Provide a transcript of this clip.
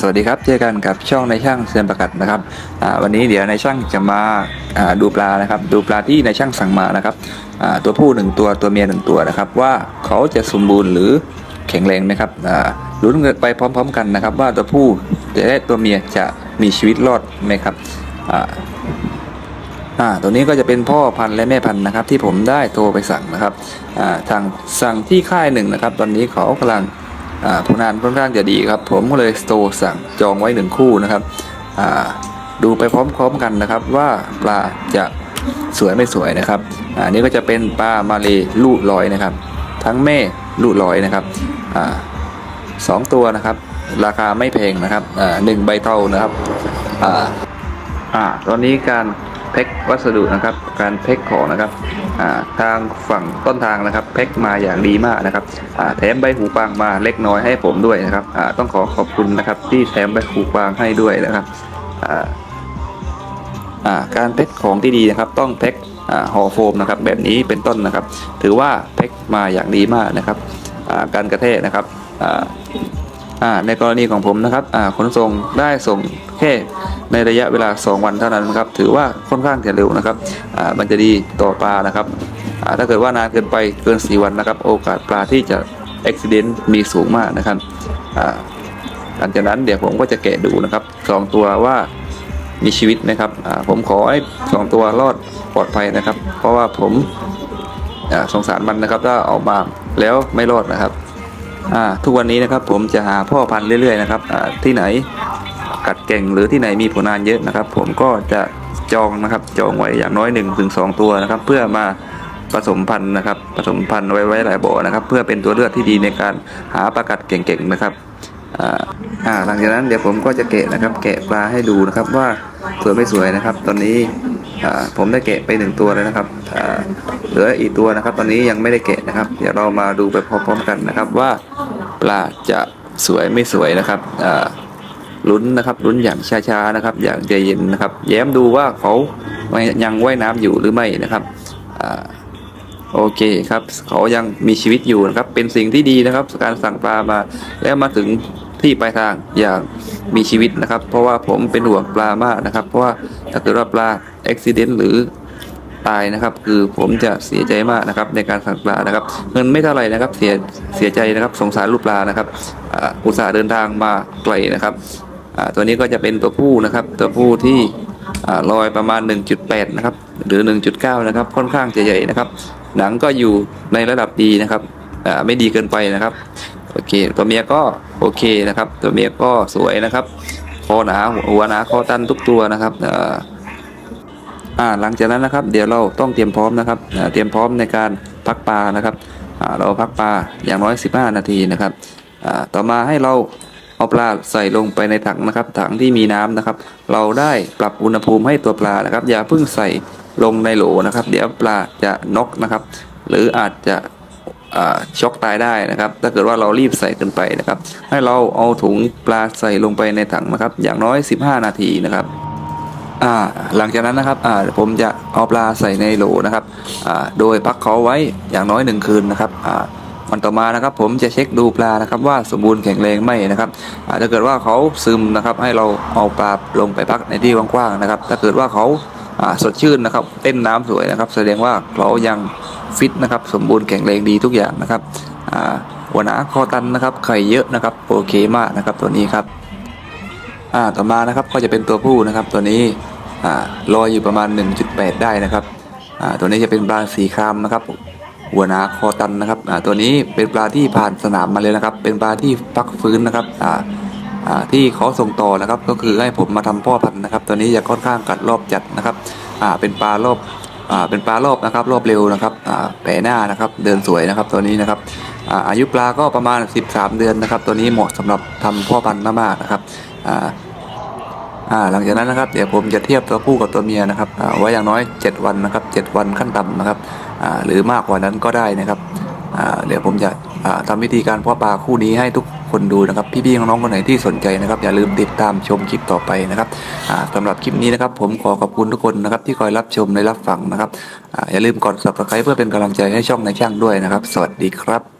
สวัสดีครับ เจอกันกับช่องในช่างเซียนประกัดนะครับอ่าวันนี้เดี๋ยวในช่างจะมาอ่าดูปลานะครับ ดูปลาที่ในช่างสั่งมานะครับอ่าตัวผู้หนึ่งตัวตัวเมียหนึ่งตัวนะครับ ว่าเขาจะสมบูรณ์หรือแข็งแรงนะครับอ่าลุ้นไปพร้อม ๆ กันนะครับ ว่าตัวผู้และตัวเมียจะมีชีวิตรอดไหมครับอ่าอ่าตัวนี้ก็จะเป็นพ่อพันธุ์และแม่พันธุ์นะครับ ที่ผมได้โทรไปสั่งนะครับอ่าทางสั่งที่ค่ายหนึ่งนะครับ ตอนนี้เขากำลัง ผลงานค่อนข้างจะดีครับ ผมก็เลยโทรสั่งจองไว้หนึ่งคู่นะครับดูไปพร้อมๆกันนะครับว่าปลาจะสวยไม่สวยนะครับอ่านี่ก็จะเป็นปลามาเลลูกลอยนะครับ ทั้งแม่ลูกลอยนะครับอสองตัวนะครับ ราคาไม่แพงนะครับหนึ่งใบเท่านะครับออตอนนี้การแพ็ควัสดุนะครับ การแพ็คของนะครับ ทางฝั่งต้นทางนะครับแพ็คมาอย่างดีมากนะครับแถมใบหูปางมาเล็กน้อยให้ผมด้วยนะครับต้องขอขอบคุณนะครับที่แถมใบหูปางให้ด้วยนะครับการแพ็คของที่ดีนะครับต้องแพ็คห่อโฟมนะครับแบบนี้เป็นต้นนะครับ ถือว่าแพ็คมาอย่างดีมากนะครับการกระแทกนะครับในกรณีของผมนะครับขนส่งได้ส่ง แค่ในระยะเวลา 2 วันเท่านั้นนะครับถือว่าค่อนข้างจะเร็วนะครับอ่ามันจะดีต่อปลานะครับถ้าเกิดว่านานเกินไปเกิน 4 วันนะครับ โอกาสปลาที่จะอุบิเหตุมีสูงมากนะครับอ่าหลังจากนั้นเดี๋ยวผมก็จะแกะดูนะครับสองตัวว่ามีชีวิตนะครับผมขอให้สองตัวรอดปลอดภัยนะครับ เพราะว่าผมสงสารมันนะครับถ้าออกมาแล้วไม่รอดนะครับอ่าทุกวันนี้นะครับผมจะหาพ่อพันธุ์เรื่อยๆนะครับที่ไหน กัดเก่งหรือที่ไหนมีผลงานเยอะนะครับ ผมก็จะจองนะครับจองไว้อย่างน้อย1นถึงสตัวนะครับ เพื่อมาผสมพันธุ์นะครับผสมพันธุ์ไว้ไว้หลายบ่อนะครับ เพื่อเป็นตัวเลือกที่ดีในการหาปลากัดเก่งๆนะครับอ่าหลังจากนั้นเดี๋ยวผมก็จะแกะนะครับ แกะปลาให้ดูนะครับว่าสวยไม่สวยนะครับ ตอนนี้อ่าผมได้แกะไปหนึ่งตัวแล้วนะครับอ่าเหลืออีกตัวนะครับ ตอนนี้ยังไม่ได้แกะนะครับ เดี๋ยวเรามาดูไปพร้อมๆกันนะครับว่าปลาจะสวยไม่สวยนะครับอ่า ลุ้นนะครับลุ้นอย่างช้าๆนะครับ อย่างใจเย็นนะครับ แย้มดูว่าเขายังว่ายน้ำอยู่หรือไม่นะครับอโอเคครับเขายังมีชีวิตอยู่นะครับ เป็นสิ่งที่ดีนะครับ การสั่งปลามาแล้วมาถึงที่ปลายทางอย่างมีชีวิตนะครับ เพราะว่าผมเป็นห่วงปลามากนะครับ เพราะว่าถ้าเกิดว่าปลาอุบิเหตุหรือตายนะครับ คือผมจะเสียใจมากนะครับ ในการสั่งปลานะครับ เงินไม่เท่าไหร่นะครับ เสียเสียใจนะครับ สงสารลูกปลานะครับอุตส่าห์เดินทางมาไกลนะครับ ตัวนี้ก็จะเป็นตัวผู้นะครับ ตัวผู้ที่ลอยประมาณ 1.8 นะครับ หรือ 1.9 นะครับ ค่อนข้างจะใหญ่นะครับ หนังก็อยู่ในระดับดีนะครับไม่ดีเกินไปนะครับ โอเค ตัวเมียก็โอเคนะครับ ตัวเมียก็สวยนะครับ คอหนาหัวหนาคอตันทุกตัวนะครับอ่าหลังจากนั้นนะครับ เดี๋ยวเราต้องเตรียมพร้อมนะครับ เตรียมพร้อมในการพักปลานะครับ เราพักปลาอย่างน้อย 15 นาทีนะครับ ต่อมาให้เรา เอาปลาใส่ลงไปในถังนะครับ ถังที่มีน้ำนะครับ เราได้ปรับอุณหภูมิให้ตัวปลานะครับ อย่าเพิ่งใส่ลงในโหลนะครับ เดี๋ยวปลาจะนอกนะครับ หรืออาจจะช็อกตายได้นะครับ ถ้าเกิดว่าเรารีบใส่เกินไปนะครับ ให้เราเอาถุงปลาใส่ลงไปในถังนะครับ อย่างน้อย 15 นาทีนะครับอ่าหลังจากนั้นนะครับอ่าผมจะเอาปลาใส่ในโหลนะครับอ่าโดยพักเขาไว้อย่างน้อยหนึ่งคืนนะครับอ่า วันต่อมานะครับ ผมจะเช็คดูปลานะครับ ว่าสมบูรณ์แข็งแรงไหมนะครับอาถ้าเกิดว่าเขาซึมนะครับให้เราเอาปลาลงไปพักในที่กว้างๆนะครับ ถ้าเกิดว่าเขาสดชื่นนะครับ เต้นน้ำสวยนะครับ แสดงว่าเขายังฟิตนะครับ สมบูรณ์แข็งแรงดีทุกอย่างนะครับหัวหนาคอตันนะครับไข่เยอะนะครับโอเคมากนะครับตัวนี้ครับต่อมานะครับก็จะเป็นตัวผู้นะครับ ตัวนี้ลอยอยู่ประมาณ 1.8 ได้นะครับตัวนี้จะเป็นปลาสีครามนะครับ หัวนาคอตันนะครับตัวนี้เป็นปลาที่ผ่านสนามมาเลยนะครับ เป็นปลาที่พักฟื้นนะครับที่เขาส่งต่อนะครับ ก็คือให้ผมมาทำพ่อพันธุ์นะครับ ตัวนี้จะค่อนข้างกัดรอบจัดนะครับเป็นปลารอบเป็นปลารอบนะครับ รอบเร็วนะครับแผลหน้านะครับ เดินสวยนะครับ ตัวนี้นะครับอายุปลาก็ประมาณ 13 เดือนนะครับ ตัวนี้เหมาะสำหรับทำพ่อพันธุ์มากๆนะครับอ่า หลังจากนั้นนะครับเดี๋ยวผมจะเทียบตัวผู้กับตัวเมียนะครับอ่าไว้อย่างน้อย 7 วันนะครับ 7 วันขั้นต่ำนะครับหรือมากกว่านั้นก็ได้นะครับเดี๋ยวผมจะอ่าทำวิธีการเพาะปลาคู่นี้ให้ทุกคนดูนะครับพี่ๆน้องๆคนไหนที่สนใจนะครับ อย่าลืมติดตามชมคลิปต่อไปนะครับอ่าสำหรับคลิปนี้นะครับ ผมขอขอบคุณทุกคนนะครับที่คอยรับชมและรับฟังนะครับอ่าอย่าลืมกด subscribe เพื่อเป็นกำลังใจให้ช่องในช่างด้วยนะครับ สวัสดีครับ